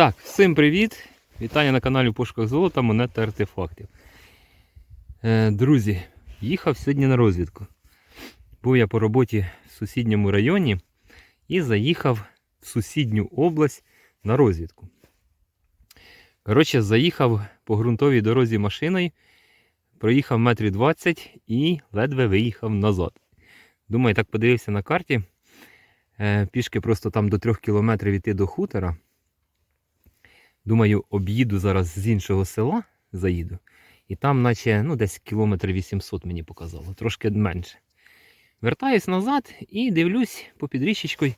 Так, всім привіт! Вітання на каналі Пошуках золота, монет та артефактів. Е, друзі, їхав сьогодні на розвідку. Був я по роботі в сусідньому районі і заїхав в сусідню область на розвідку. Коротше, заїхав по ґрунтовій дорозі машиною, проїхав метрів 20 і ледве виїхав назад. Думаю, так подивився на карті. Е, пішки просто там до 3 кілометрів йти до хутора. Думаю, об'їду зараз з іншого села, заїду. І там, наче, ну, десь кілометр 800 мені показало, трошки менше. Вертаюсь назад і дивлюсь по підріжечкою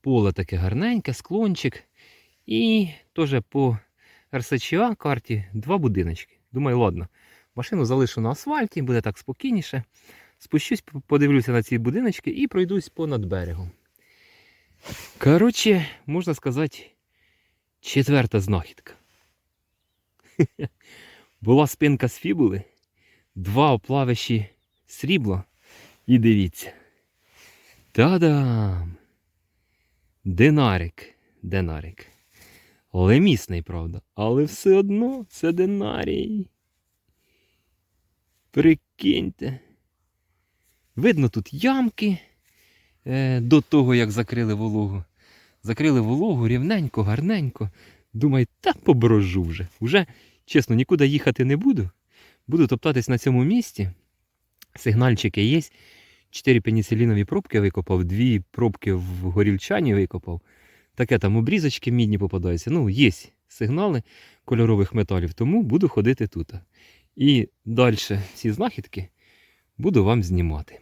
поле таке гарненьке, склончик. І теж по РСЧА карті два будиночки. Думаю, ладно, машину залишу на асфальті, буде так спокійніше. Спущусь, подивлюся на ці будиночки і пройдусь понад берегом. Коротше, можна сказати, четверта знахідка. Була спинка з фібули, два оплавищі срібла. І дивіться. Та-дам! Динарик. Динарик. Лемісний, правда, але все одно це динарій. Прикиньте. Видно тут ямки е, до того, як закрили вологу. Закрили вологу рівненько, гарненько. Думаю, та поброжу вже. Уже, чесно, нікуди їхати не буду. Буду топтатись на цьому місці. Сигнальчики є. Чотири пеніцилінові пробки викопав, дві пробки в горільчані викопав. Таке там обрізочки мідні попадаються. Ну, є сигнали кольорових металів, тому буду ходити тут. І далі ці знахідки буду вам знімати.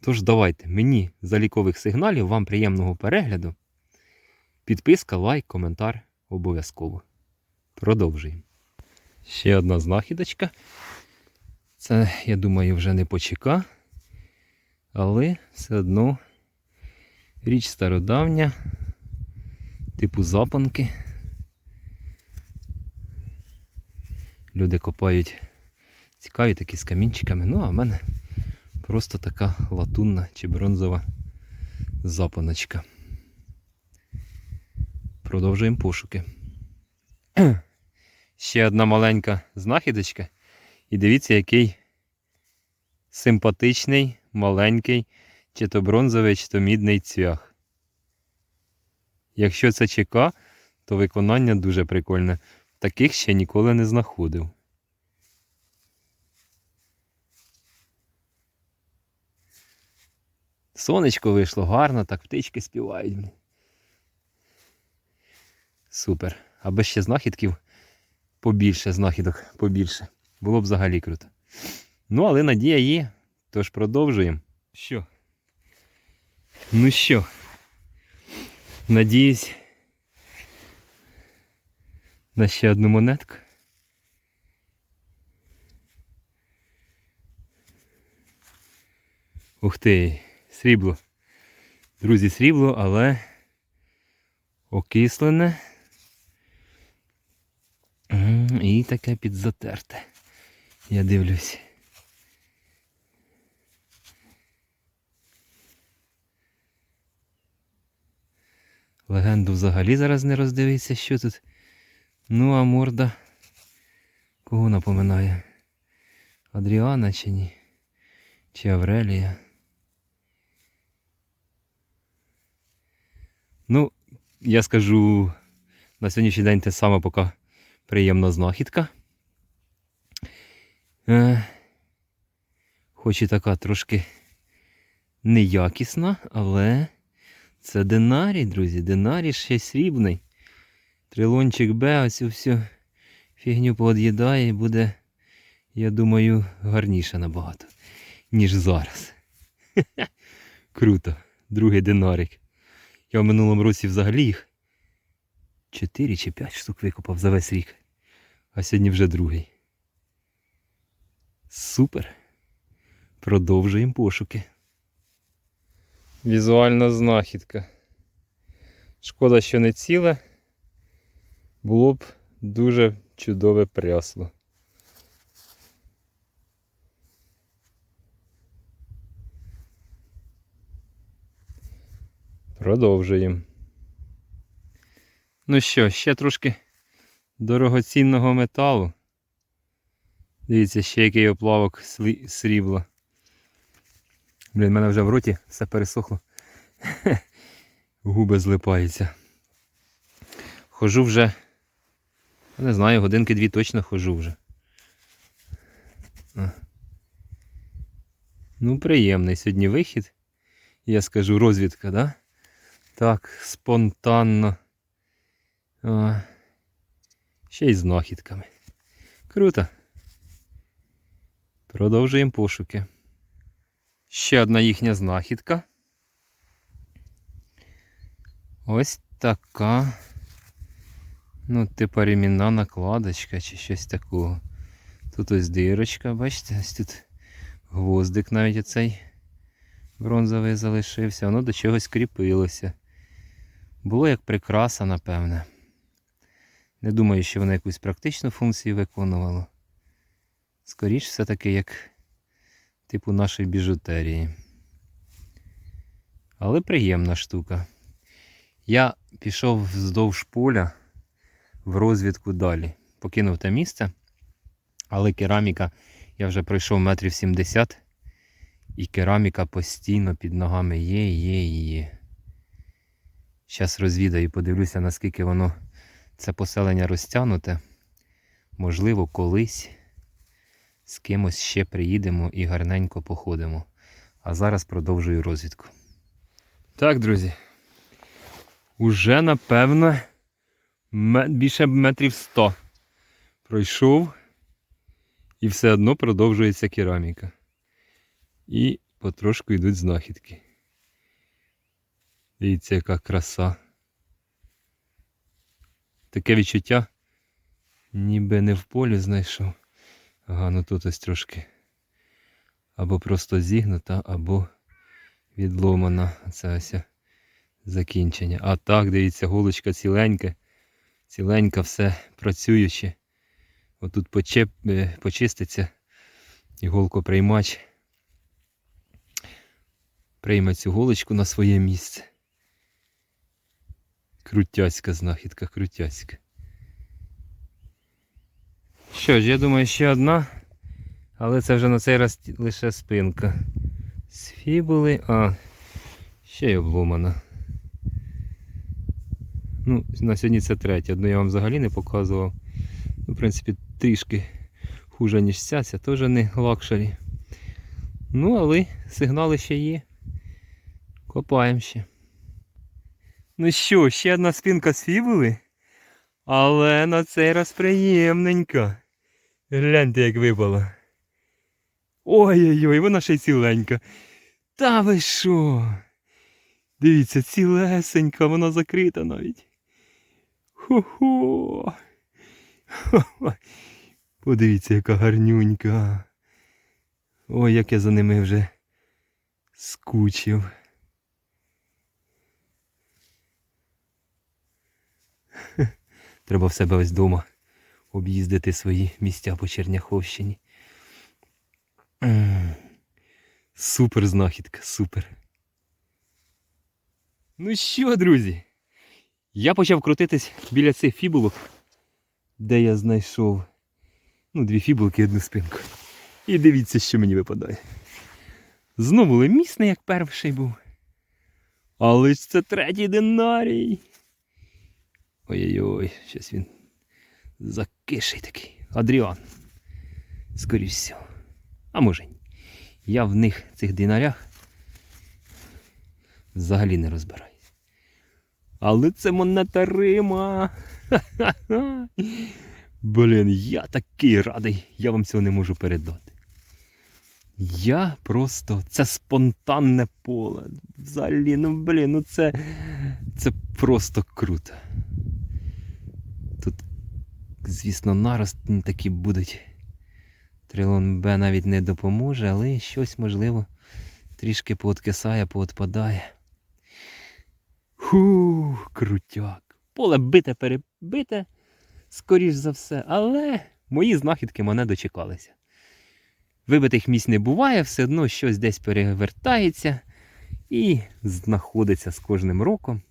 Тож давайте мені залікових сигналів, вам приємного перегляду. Підписка, лайк, коментар обов'язково. Продовжуємо. Ще одна знахідочка. Це, я думаю, вже не почека. Але все одно річ стародавня, типу запанки. Люди копають цікаві такі з камінчиками. Ну, а в мене просто така латунна чи бронзова запаночка. Продовжуємо пошуки. Ще одна маленька знахідочка. І дивіться, який симпатичний, маленький, чи то бронзовий, чи то мідний цвях. Якщо це ЧК, то виконання дуже прикольне. Таких ще ніколи не знаходив. Сонечко вийшло гарно, так птички співають. Супер. Аби ще знахідків побільше, знахідок побільше. Було б взагалі круто. Ну, але надія є. Тож продовжуємо. Що? Ну що? Надіюсь на ще одну монетку. Ух ти, срібло. Друзі, срібло, але окислене. І таке підзатерте. Я дивлюсь. Легенду взагалі зараз не роздивиться, що тут. Ну, а морда кого напоминає? Адріана чи ні? Чи Аврелія? Ну, я скажу на сьогоднішній день те саме поки приємна знахідка. Е, хоч і така трошки неякісна, але це динарій, друзі. Динарій ще срібний. Трилончик Б, оцю всю фігню поод'їдає і буде, я думаю, гарніше набагато, ніж зараз. Круто. Другий динарик. Я в минулому році взагалі їх 4 чи 5 штук викопав за весь рік. А сьогодні вже другий. Супер. Продовжуємо пошуки. Візуальна знахідка. Шкода, що не ціле. Було б дуже чудове прясло. Продовжуємо. Ну що, ще трошки дорогоцінного металу. Дивіться, ще який оплавок срібла. Блін, в мене вже в роті все пересохло. Губи злипаються. Хожу вже. Не знаю, годинки дві точно хожу вже. Ну, приємний сьогодні вихід. Я скажу, розвідка, да? Так, спонтанно. А, ще й знахідками. Круто. Продовжуємо пошуки. Ще одна їхня знахідка. Ось така. Ну, типа ремінна накладочка чи щось такого. Тут ось дирочка, бачите, ось тут гвоздик навіть оцей бронзовий залишився, воно до чогось кріпилося. Було як прикраса, напевне. Не думаю, що воно якусь практичну функцію виконувало. Скоріше все-таки як типу нашої біжутерії. Але приємна штука. Я пішов вздовж поля в розвідку далі. Покинув те місце, але кераміка я вже пройшов метрів 70, і кераміка постійно під ногами є, є є. Зараз розвідаю, подивлюся, наскільки воно це поселення розтягнуте. Можливо, колись з кимось ще приїдемо і гарненько походимо. А зараз продовжую розвідку. Так, друзі. Уже, напевно, більше метрів 100 пройшов. І все одно продовжується кераміка. І потрошку йдуть знахідки. Дивіться, яка краса. Таке відчуття, ніби не в полі знайшов. Ага, ну тут ось трошки. Або просто зігнута, або відломана. Це ось закінчення. А так, дивіться, голочка ціленька. Ціленька, все працююче. Отут почеп, е, почиститься. Іголкоприймач. Прийме цю голочку на своє місце. Крутяцька знахідка, крутяцька. Що ж, я думаю, ще одна. Але це вже на цей раз лише спинка. З фібули. А, ще й обломана. Ну, на сьогодні це третя. Одну я вам взагалі не показував. Ну, в принципі, трішки хуже, ніж ця, ця теж не лакшері. Ну, але сигнали ще є. Копаємо ще. Ну що, ще одна спинка з. Але на цей раз приємненька. Гляньте, як випала. Ой-ой-ой, вона ще й ціленька. Та ви що? Дивіться, цілесенька, вона закрита навіть. Хо-хо. Подивіться, яка гарнюнька. Ой, як я за ними вже скучив. Треба в себе ось вдома об'їздити свої місця по Черняховщині. Супер знахідка, супер. Ну що, друзі? Я почав крутитись біля цих фібулок, де я знайшов ну, дві фібулки і одну спинку. І дивіться, що мені випадає. Знову лемісний, як перший був. Але ж це третій динарій. Ой-ой-ой, щось він закиший такий. Адріан. Скоріше всього. А може. Я в них, цих динарях, взагалі не розбираюсь. Але це монета Рима. Блін, я такий радий, я вам цього не можу передати. Я просто. Це спонтанне поле. Взагалі, ну блін, ну це. Це просто круто. Звісно, нарости такі будуть. Трилон Б навіть не допоможе, але щось можливо трішки пооткисає, поотпадає. Ху, крутяк. Поле бите, перебите, скоріш за все, але мої знахідки мене дочекалися. Вибитих місць не буває, все одно щось десь перевертається і знаходиться з кожним роком.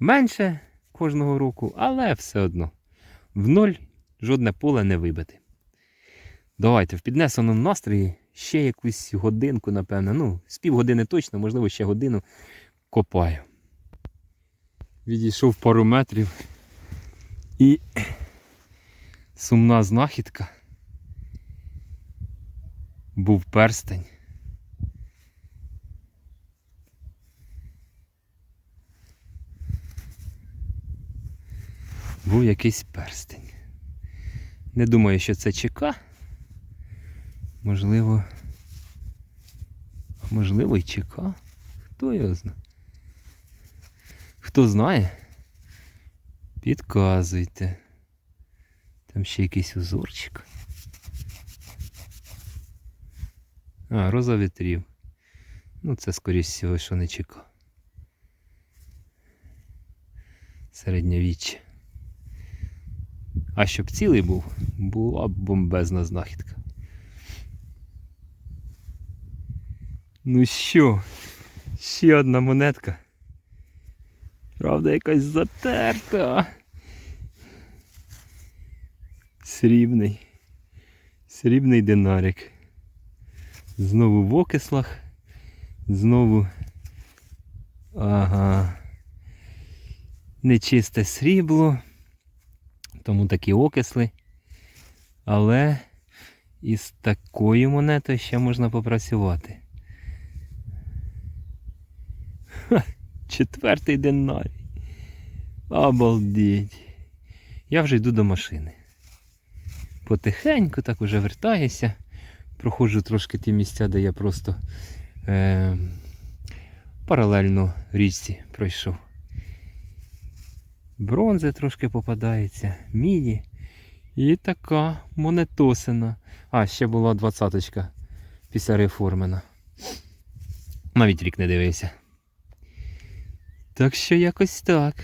Менше, кожного року, але все одно. В ноль жодне поле не вибити. Давайте в піднесеному настрої ще якусь годинку, напевно. Ну, з півгодини точно, можливо, ще годину копаю. Відійшов пару метрів і сумна знахідка. Був перстень. Був якийсь перстень. Не думаю, що це ЧК. Можливо. Можливо, і ЧК. Хто його знає? Хто знає? Підказуйте. Там ще якийсь узорчик. А, роза вітрів. Ну, це, скоріш всього, що не ЧК. Середньовіччя. А щоб цілий був, була б бомбезна знахідка. Ну що, ще одна монетка. Правда, якась затерта. Срібний. Срібний динарик. Знову в окислах. Знову. Ага. Нечисте срібло. Тому такі окисли. Але із такою монетою ще можна попрацювати. Ха, четвертий динарій. Обалдеть. Я вже йду до машини. Потихеньку так уже вертаюся. Проходжу трошки ті місця, де я просто е, паралельно річці пройшов. Бронзи трошки попадається, міді. І така монетосина. А, ще була двадцяточка після реформена. Навіть рік не дивився. Так що якось так.